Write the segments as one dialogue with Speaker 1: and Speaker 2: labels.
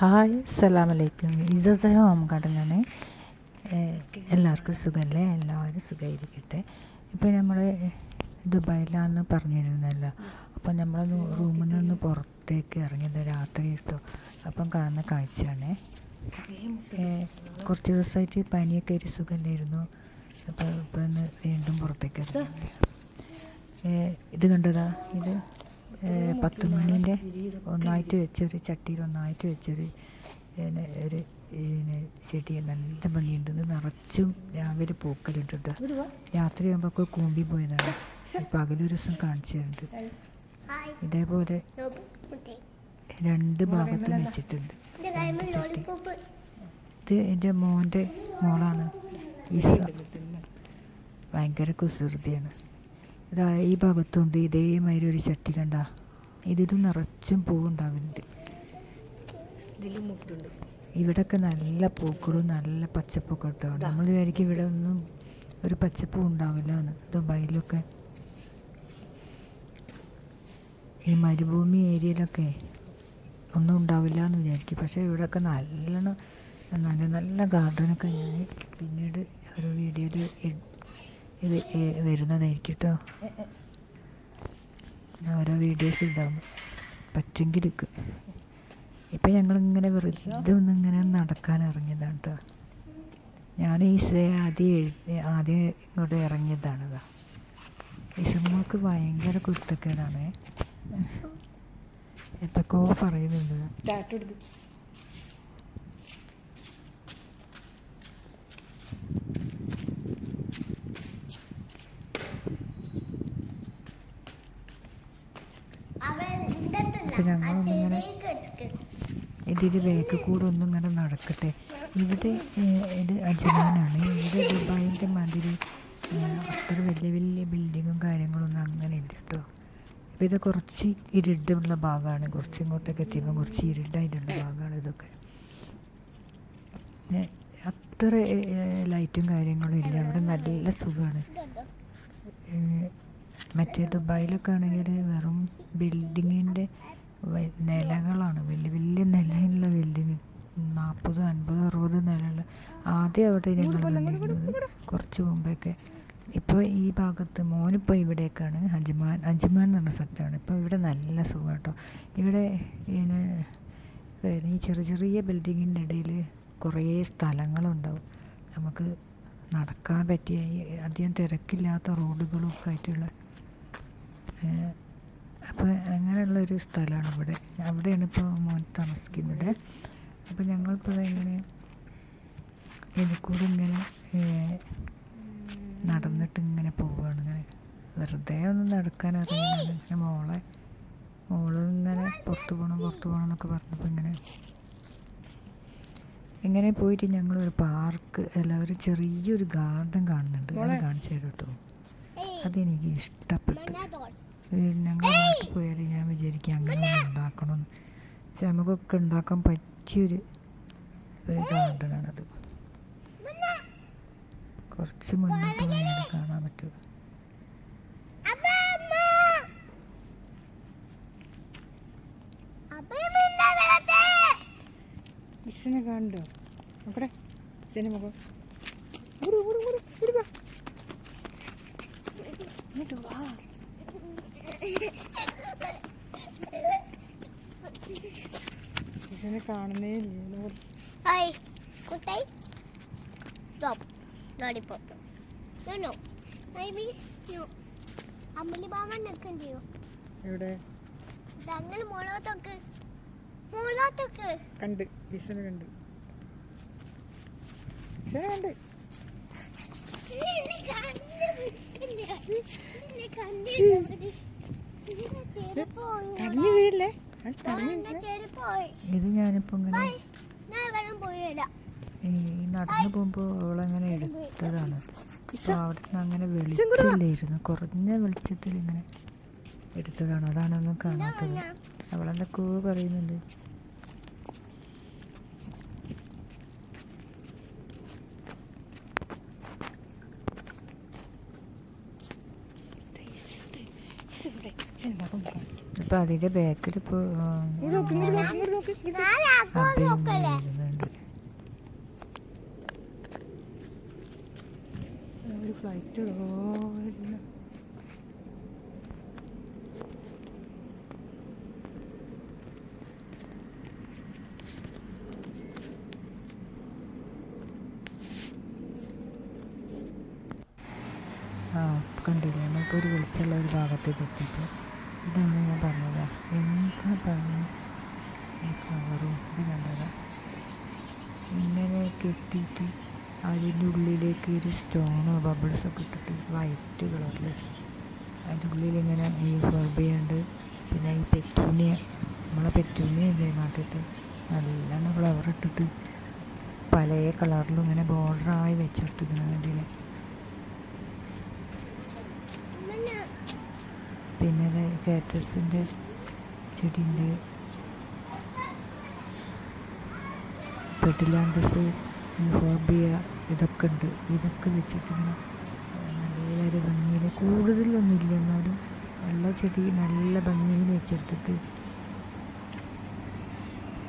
Speaker 1: Hi സലാം അലൈക്കും ഇസസഹ home ഗാർഡനാണ് എല്ലാവർക്കും സുഖമല്ലേ എല്ലാവരും സുഖമായിരിക്കട്ടെ ഇപ്പോൾ നമ്മൾ ദുബായിലാണെന്ന് പറഞ്ഞിരുന്നല്ലോ. അപ്പോൾ നമ്മൾ റൂമിൽ നിന്ന് പുറത്തേക്ക് ഇറങ്ങിയത് രാത്രി ഇട്ടു അപ്പം കാണുന്ന കാഴ്ചയാണ്. കുറച്ച് ദിവസമായിട്ട് പനിയൊക്കെ ഒരു സുഖമില്ലായിരുന്നു അപ്പോൾ ഇപ്പം വീണ്ടും പുറത്തേക്ക് ഇത് കണ്ടതാ? ഇത്? പത്ത് മണീന്റെ ഒന്നായിട്ട് വെച്ചൊരു ചട്ടിയിൽ ഒന്നായിട്ട് വെച്ചൊരു ഒരു ചെടിയെ ചെടി നല്ല ഭംഗിയുണ്ട്. ഇത് നിറച്ചും രാവിലെ പൂക്കലിട്ടുണ്ട് രാത്രി ആകുമ്പോൾ കൂമ്പി പോയതാണ്. പകലൊരു ദിവസം കാണിച്ചു തരുന്നുണ്ട് ഇതേപോലെ രണ്ട് ഭാഗത്തും വെച്ചിട്ടുണ്ട്. ചട്ടി. ഇത് എന്റെ മോന്റെ മോളാണ്. ഈസ. ഭയങ്കര കുസൃതിയാണ്. ഇതാ ഈ ഭാഗത്തുണ്ട്. ഇതേമാതിരി ഒരു ചട്ടി കണ്ട. ഇതിലും നിറച്ചും പൂവുണ്ടാവുന്നുണ്ട്. ഇവിടെയൊക്കെ നല്ല പൂക്കളും നല്ല പച്ചപ്പൊക്കെ കേട്ടോ നമ്മൾ വിചാരിക്കും ഇവിടെ ഒന്നും ഒരു പച്ചപ്പൂ ഉണ്ടാവില്ല എന്ന്. ദുബായിലൊക്കെ ഈ മരുഭൂമി ഏരിയയിലൊക്കെ ഒന്നും ഉണ്ടാവില്ല എന്ന് വിചാരിക്കും. പക്ഷേ ഇവിടെയൊക്കെ നല്ലോണം നല്ല നല്ല ഗാർഡനൊക്കെ ഞാൻ പിന്നീട് ഒരു വീഡിയോയിൽ വരുന്നതായിരിക്കും കേട്ടോ ഓരോ വീഡിയോസ് ഇതാവും പറ്റുമെങ്കിൽ ഇപ്പം ഞങ്ങളിങ്ങനെ വെറുതെ ഇങ്ങനെ നടക്കാൻ ഇറങ്ങിയതാണ് കേട്ടോ ഞാൻ ഈസെ ആദ്യം എഴുതി ആദ്യം ഇങ്ങോട്ട് ഇറങ്ങിയതാണിതാ. ഈസമ്മക്ക് ഭയങ്കര കുരുത്തക്കേടാണ്. എന്തൊക്കെയോ പറയുന്നുണ്ട്. അപ്പം ഞങ്ങളൊന്നിങ്ങനെ ഇതിൽ ബാക്ക് കൂടെ ഒന്നും ഇങ്ങനെ നടക്കട്ടെ. ഇവിടെ ഇത് അജ്മാനാണ് ഇവിടെ ദുബായിന്റെ മാതിരി അത്ര വലിയ വലിയ ബിൽഡിങ്ങും കാര്യങ്ങളൊന്നും അങ്ങനെ ഇല്ല കേട്ടോ അപ്പോൾ ഇത് കുറച്ച് ഇരുട്ടുള്ള ഭാഗമാണ് കുറച്ച് ഇങ്ങോട്ടൊക്കെ എത്തിയപ്പോൾ കുറച്ച് ഇരുട്ടായിട്ടുള്ള ഭാഗമാണ് ഇതൊക്കെ. അത്ര ലൈറ്റും കാര്യങ്ങളും ഇല്ല. അവിടെ നല്ല സുഖമാണ് മറ്റേ ദുബായിലൊക്കെ ആണെങ്കിൽ വെറും ബിൽഡിങ്ങിന്റെ നിലകളാണ്. വലിയ വലിയ നിലയുള്ള വലിയ നാൽപ്പത് അൻപത് അറുപത് നിലയുള്ള ആദ്യം അവിടെ ഞങ്ങൾ വന്നിരുന്നത് കുറച്ച് മുമ്പൊക്കെ. ഇപ്പോൾ ഈ ഭാഗത്ത് മോനിപ്പോൾ ഇവിടേക്കാണ് അജ്മാൻ അജ്മാൻ എന്ന് പറഞ്ഞ സ്ഥലത്താണ്. ഇപ്പോൾ ഇവിടെ നല്ല സുഖം കേട്ടോ ഇവിടെ ഇങ്ങനെ ഈ ചെറിയ ചെറിയ ബിൽഡിങ്ങിന്റെ ഇടയിൽ കുറേ സ്ഥലങ്ങളുണ്ടാവും. നമുക്ക് നടക്കാൻ പറ്റിയ അധികം തിരക്കില്ലാത്ത റോഡുകളൊക്കെ ആയിട്ടുള്ള അപ്പോൾ അങ്ങനെയുള്ളൊരു സ്ഥലമാണ് ഇവിടെ. അവിടെയാണ് ഇപ്പോൾ മോൻ താമസിക്കുന്നത്. അപ്പോൾ ഞങ്ങളിപ്പോൾ ഇങ്ങനെ എനിക്കൂടെ ഇങ്ങനെ നടന്നിട്ട് ഇങ്ങനെ പോവുകയാണ് ഇങ്ങനെ വെറുതെ ഒന്ന് നടക്കാൻ അറിയുന്നതാണ് ഇങ്ങനെ മോളെ മോൾ ഇങ്ങനെ പുറത്ത് പോകണം പുറത്ത് പോകണം എന്നൊക്കെ പറഞ്ഞപ്പോൾ ഇങ്ങനെ ഇങ്ങനെ പോയിട്ട് ഞങ്ങൾ ഒരു പാർക്ക് അല്ല ഒരു ചെറിയൊരു ഗാർഡൻ കാണുന്നുണ്ട്. ഞാൻ കാണിച്ചു തരും കേട്ടോ. അതെനിക്ക് ഇഷ്ടപ്പെട്ടു. ഞങ്ങൾ നാട്ടിൽ പോയാൽ ഞാൻ വിചാരിക്കുക അങ്ങനെ ഉണ്ടാക്കണമെന്ന് പക്ഷെ നമുക്കൊക്കെ ഉണ്ടാക്കാൻ പറ്റിയൊരു ഒരു ഗാർഡനാണത്. കുറച്ച് മുന്നോട്ട് പോയാൽ കാണാൻ പറ്റും.
Speaker 2: ഇസിനെ കണ്ടോ നോക്കട്ടെ വാ ഇങ്ങോട്ട് വാ. മിസ്സിനെ കാണുന്നേ ഇല്ല.
Speaker 3: Hi, Kuttayi Stop. Lollipop. No, no. അമ്മലി ബാബൻ നിൽക്കും ചെയ്യോ?
Speaker 2: എവിടെ?
Speaker 3: ഞങ്ങൾ
Speaker 2: കണ്ട് കണ്ട്. കണ്ട്. വീഴില്ലേ? അത് തടഞ്ഞു
Speaker 1: ഞാനിപ്പോൾ ഇങ്ങനെ നടന്നു പോകുമ്പോൾ അവളങ്ങനെ എടുത്തതാണ്. അവിടുന്ന് അവിടെ നിന്ന് അങ്ങനെ വെളിച്ചില്ലായിരുന്നു. കുറഞ്ഞ വെളിച്ചത്തിൽ ഇങ്ങനെ എടുത്തതാണ്. അതാണൊന്നും കാണാത്തത്.
Speaker 3: അവളെന്താ
Speaker 1: കൂ പറയുന്നുണ്ട്?
Speaker 2: സിനിമ
Speaker 1: ഇപ്പൊ അതിന്റെ ബാക്കിൽ ഒരു
Speaker 2: ഫ്ലൈറ്റ്
Speaker 1: ആ കണ്ടില്ലേ? ഒരു വെളിച്ചുള്ള ഒരു ഭാഗത്തേക്ക് എത്തിയിട്ട് ഇതാണ് ഞാൻ പറഞ്ഞത്. എന്താ പറഞ്ഞു കവറും ഇത് കണ്ടത്. ഇങ്ങനെ കെട്ടിയിട്ട് അതിന്റെ ഉള്ളിലേക്ക് ഒരു സ്റ്റോണോ ബബിൾസൊക്കെ ഇട്ടിട്ട് വൈറ്റ് കളറിൽ അതിന്റെ ഉള്ളിൽ ഇങ്ങനെ ഈ ഫർബിയുണ്ട് പിന്നെ ഈ പെറ്റൂണിയ. നമ്മളെ പെറ്റൂണിയ ഇല്ലേ നാട്ടിലത്തെ? നല്ലോണം ഫ്ലവർ ഇട്ടിട്ട് പല കളറിലും ഇങ്ങനെ ബോർഡറായി വെച്ചെടുത്തിരിക്കുന്നത് കണ്ടില്ലേ? കാറ്റസിന്റെ ചെടിയുണ്ട് പെട്ടിലാന്തസ് ഹോബിയ ഇതൊക്കെ ഉണ്ട്. ഇതൊക്കെ വെച്ചിട്ടിങ്ങനെ നല്ല നല്ലൊരു ഭംഗിയിൽ കൂടുതലൊന്നുമില്ല. എന്നാലും നല്ല ചെടി നല്ല ഭംഗിയിൽ വെച്ചെടുത്തിട്ട്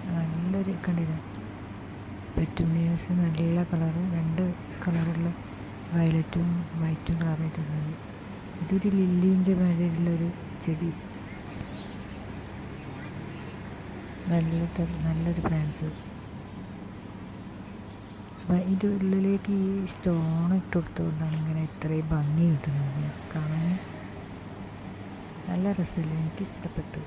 Speaker 1: നല്ലൊരു കണ്ടില്ല? പെറ്റുമിയസ് നല്ല കളറ് രണ്ട് കളറുള്ള വയലറ്റും വൈറ്റും കളറായിട്ടുള്ളത് ഇതൊരു ലില്ലീന്റെ മാതിരിയുള്ളൊരു ചെടി. നല്ല നല്ലൊരു പ്ലാന്റ്സ് ഇതിന്റെ ഉള്ളിലേക്ക് ഈ സ്റ്റോൺ ഇട്ട് കൊടുത്തുകൊണ്ടാണ് ഇങ്ങനെ ഇത്രയും ഭംഗി കിട്ടുന്നത്. കാണാൻ നല്ല രസമില്ല എനിക്ക് ഇഷ്ടപ്പെട്ടു.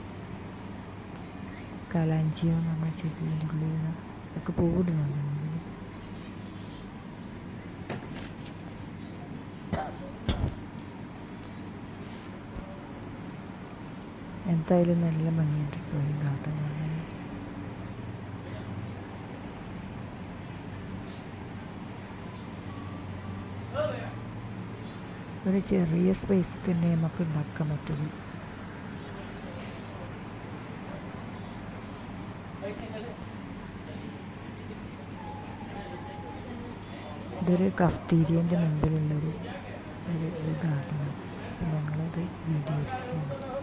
Speaker 1: കലാഞ്ചിയോ നമ്മുടെ ചെടിയുടെ ഉള്ളിൽ നിന്ന് ഒക്കെ പൂവിടുന്നുണ്ട് ഉള്ളിൽ. നല്ല ഭംഗിയുണ്ട് ഡ്രോയിങ് ഗാർഡൻ കാണാൻ. ഒരു ചെറിയ സ്പേസ് തന്നെ നമുക്ക് ഉണ്ടാക്കാൻ പറ്റുള്ളൂ. ഇതൊരു കഫ്തീരിയന്റെ മുമ്പിലുള്ളൊരു ഒരു ഗാർഡനാണ് ഞങ്ങളത് വീഡിയോ എടുക്കുകയാണ്.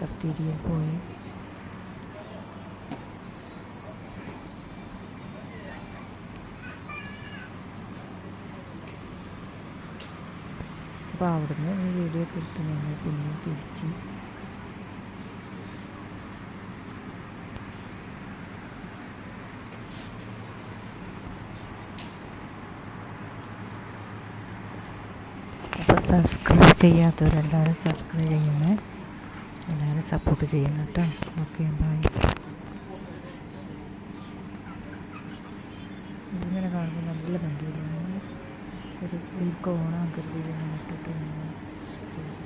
Speaker 1: കഫ്തീരിയയിൽ പോയി. അപ്പോൾ അവിടുന്ന് വീഡിയോ ഒക്കെ എടുത്ത് ഞങ്ങൾ പിന്നെ തിരിച്ച് അപ്പോൾ സബ്സ്ക്രൈബ് ചെയ്യാത്തവരെല്ലാവരും സബ്സ്ക്രൈബ് ചെയ്യണേ. എല്ലാവരും സപ്പോർട്ട് ചെയ്യണം കേട്ടോ. ഓക്കെ ബൈ ഇതിങ്ങനെ കാണുമ്പോൾ നല്ല ഭംഗിയിലാണ് ഒരു ഒരു കോണാകൃതിയിൽ ഇങ്ങനെ ഇട്ടിട്ട് ഇങ്ങനെ ചെയ്യും.